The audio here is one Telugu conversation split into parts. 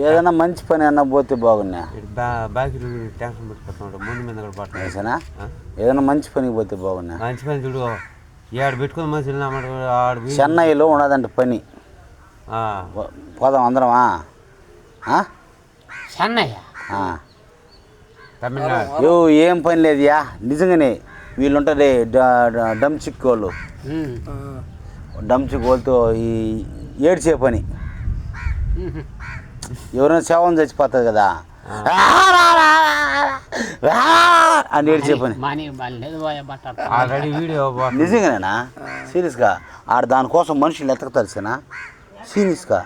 ఏదైనా మంచి పని అన్న పోతే బాగున్నా. బాకి పెట్టుకుంటున్నాడు ముందు మీద కూడా ఏదైనా? మంచి పనికి పోతే బాగున్నా. మంచి పని చూడు ఏడు పెట్టుకుని మనుషులు చెన్నైలో ఉన్నదంట పని. పోదాం అందరమా? ఆ? చెన్నయ్య ఆ. తమిళనాడు. యో ఏం పని లేదుయా? నిజంగానే వీళ్ళు ఉంటారే డమ్ చిక్ వాళ్ళు చిక్ వాళ్ళతో ఈ ఏడ్చే పని. ఎవరైనా శవం చచ్చిపోతుంది కదా. అని ఏడ్చే పని. మాని లేదు పోయే బట్ట ఆల్రెడీ వీడియో పోతుంది. నిజంగానేనా? సీరియస్గా? ఆడ దానికోసం మనుషులు ఎతకతారు సేనా? సీరియస్గా?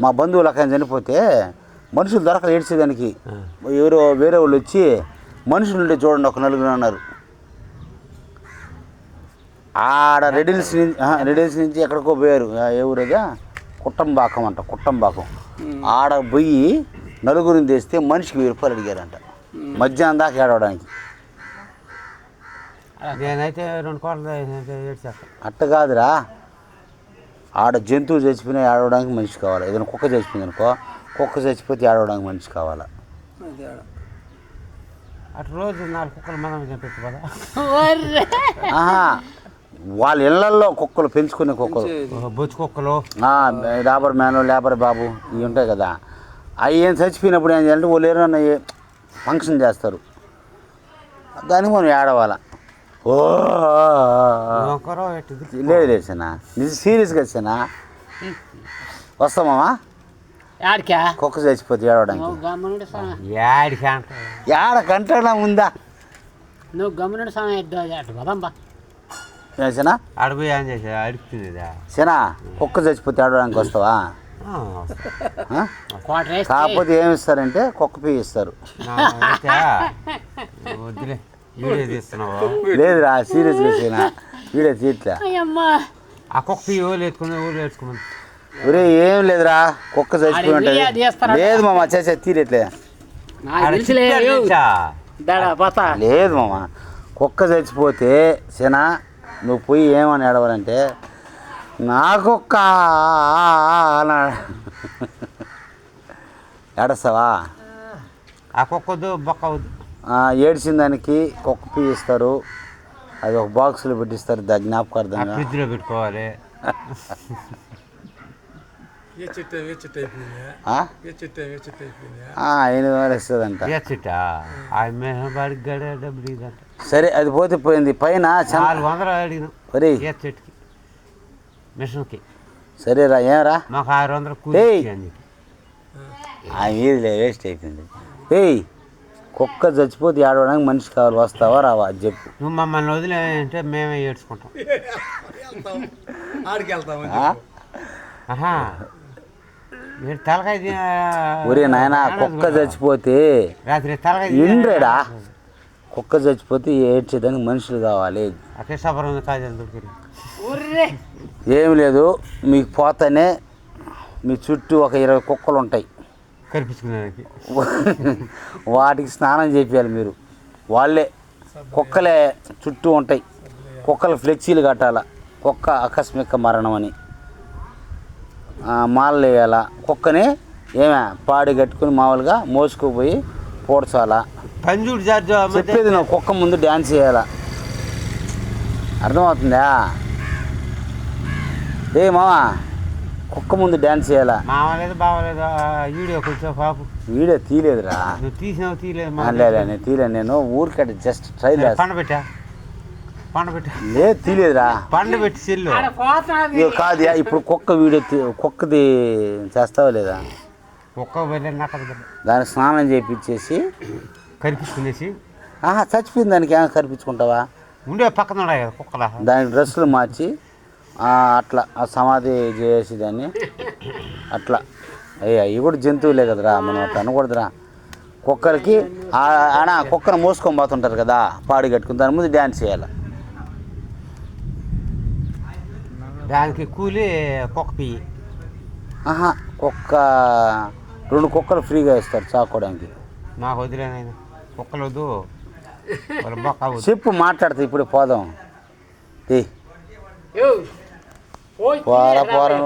మా బంధువులు అక్కడ చనిపోతే మనుషులు దొరకలు ఏడ్చేదానికి ఎవరో వేరే వాళ్ళు వచ్చి మనుషులు ఉంటే చూడండి ఒక నలుగురు అన్నారు. ఆడ రెడిల్స్ నుంచి రెడిల్స్ నుంచి ఎక్కడికో పోయారు. ఏ ఊరేగా కుట్టంబాకం అంట కుట్టంబాకం. ఆడ పోయి నలుగురిని తెస్తే మనిషికి వెయ్యి రూపాయలు అడిగారంట. మధ్యాహ్నం దాకా ఏడవడానికి. నేనైతే రెండు కోట్ల ఏడ్చాక అట్ట కాదురా. ఆడ జంతువు చచ్చిపోయినా ఏడవడానికి మనిషి కావాలి? ఏదైనా కుక్క చచ్చిపోయింది అనుకో కుక్క చచ్చిపోతే ఏడవడానికి మనిషి కావాలి? అటు రోజు నాలుగు కుక్కలు మనం చంపెట్టు కదా వాళ్ళ ఇళ్ళల్లో కుక్కలు పెంచుకునే కుక్కలు. బొచ్చు కుక్కలు. ఆ, లేబర్ మ్యాన్ లేబర్ బాబు ఇవి ఉంటాయి కదా. అవి ఏం చచ్చిపోయినప్పుడు ఏం చేయాలంటే వాళ్ళు ఏమైనా ఫంక్షన్ చేస్తారు. దానికి మనం ఏడవాల? ఓ! లేదు లేదు సనా నిజ సీరియస్గా సనా వస్తామా? యాడికా? కుక్క చచ్చిపోతే ఏడవడానికి. నువ్వు గమ్మునుడు స్వామి. యాడికి అంట ఏడ కంటనా ఉందా? నువ్వు గమ్మునుడు స్వామి ఎద్దు అటు పదంబా ఏసనా ఆడిపోయి ఏం చేసా? అడుగుతుందిదా సనా కుక్క చచ్చిపోతే ఏడవడానికి వస్తావా? కాకపోతే ఏమి ఇస్తారంటే కుక్క పీ ఇస్తారు. వీడియో లేదురా సీరియస్గా సీనా వీడే తీట్లే అయ్యమ్మా. ఆ కుక్క ఈ ఊళ్ళు ఎత్తుకుని ఊళ్ళు ఎత్తుకుని ఒరే ఏం లేదురా కుక్క చచ్చిపోయి వీడియో ఉంటుంది? లేదు మామ చేసే తీరేట్లే లేదు మామ కుక్క చచ్చిపోతే సేనా నువ్వు పోయి ఏమని ఏడవాలంటే నా కుక్క అన్నాడు ఏడస్తావా? ఆ కుక్క వద్దు బొక్క వద్దు ఆ, ఏడ్చిన దానికి కుక్క పీ ఇస్తారు అది ఒక బాక్స్లో పెట్టిస్తారు. దా ఆ జ్ఞాపకార్థంగా ఫ్రిడ్జ్లో పెట్టుకోవాలి. ఏ చెట్టు ఏ చెట్టు అయిపోయింది? ఆ? మేహబాడికి గడే డబ్బులు ఇదంట సరే అది పోతే పోయింది. పైన నాలుగు వందలు అడిగినాం. ఒరేయ్ ఏ చెట్టుకి? మిషన్కి. సరేరా ఏమరా మాకు ఆరు వందలు కూలి ఏయ్. అని చెప్పి. ఆ మీదిలే వేస్ట్ అయిపోయింది. ఏయ్ కుక్క చచ్చిపోతే ఏడవడానికి మనిషి కావాలి. వస్తావా రావా? అది చెప్పు. నువ్వు మమ్మల్ని వదిలేంటే మేమే ఏడ్చుకుంటాం. ఆడికి ఆ? ఆహా. మీరు తలకాయ తి- ఒరే నాయన కుక్క చచ్చిపోతే రాత్రి తలకాయ ఇండ్రేడా? కుక్క చచ్చిపోతే ఏడ్చేదానికి మనుషులు కావాలి. ఏం లేదు మీకు పోతానే మీ చుట్టూ ఒక ఇరవై కుక్కలు ఉంటాయి. కనిపించుకునేదానికి. వాటికి స్నానం చేపియాలి మీరు. వాళ్ళే కుక్కలే చుట్టూ ఉంటాయి. కుక్కలు ఫ్లెక్సీలు కట్టాల. కుక్క ఆకస్మిక మరణం అని ఆ, మాలలు వేయాల. కుక్కని ఏమే పాడి కట్టుకుని మామూలుగా మోసుకుపోయి పూడ్చాలా పంజూడు జార్జు చెప్పేది నువ్వు కుక్క ముందు డ్యాన్స్ చేయాలా. అర్థమవుతుందా? ఏ మావా కుక్క ముందు డ్యాన్స్ చేయాలా? మావలేదు బావలేదు. వీడియో కొంచెం పాపు. వీడియో తీయలేదురా. నువ్వు తీసినావు తీయలేదు లేదు నేను తీయలేదు నేను ఊరికట్ట జస్ట్ ట్రై చేస్తా. పండ పెట్టా. పండ పెట్టా. లేదు తీయలేదురా. పండు పెట్టి ఇగో కాదు ఇప్పుడు కుక్క వీడియో తీ- కుక్కది చేస్తావా లేదా? ఒక్క దానికి స్నానం చేయించేసి కనిపించుకునేసి ఆహా చచ్చిపోయింది దానికి ఏమైనా కనిపించుకుంటావా ఉండే పక్కన ఉన్నాయి కదా కుక్కల. దానికి డ్రెస్సులు మార్చి అట్లా ఆ సమాధి చేసి దాన్ని అట్లా. అయ్యి అవి కూడా జంతువులే కదరా మనం అట్లా అనకూడదురా. కుక్కలకి ఆడ కుక్కను మోసుకొని పోతుంటారు కదా పాడి కట్టుకుని దాని ముందు డ్యాన్స్ చేయాలి. దానికి కూలి కుక్క పియ్యి. ఆహా కుక్క రెండు కుక్కలు ఫ్రీగా ఇస్తారు చాకోవడానికి మాకు వదిలేనైనా కుక్కలు వద్దు. చెప్పు మాట్లాడితే ఇప్పుడు పోదాం. పోరా, పోరా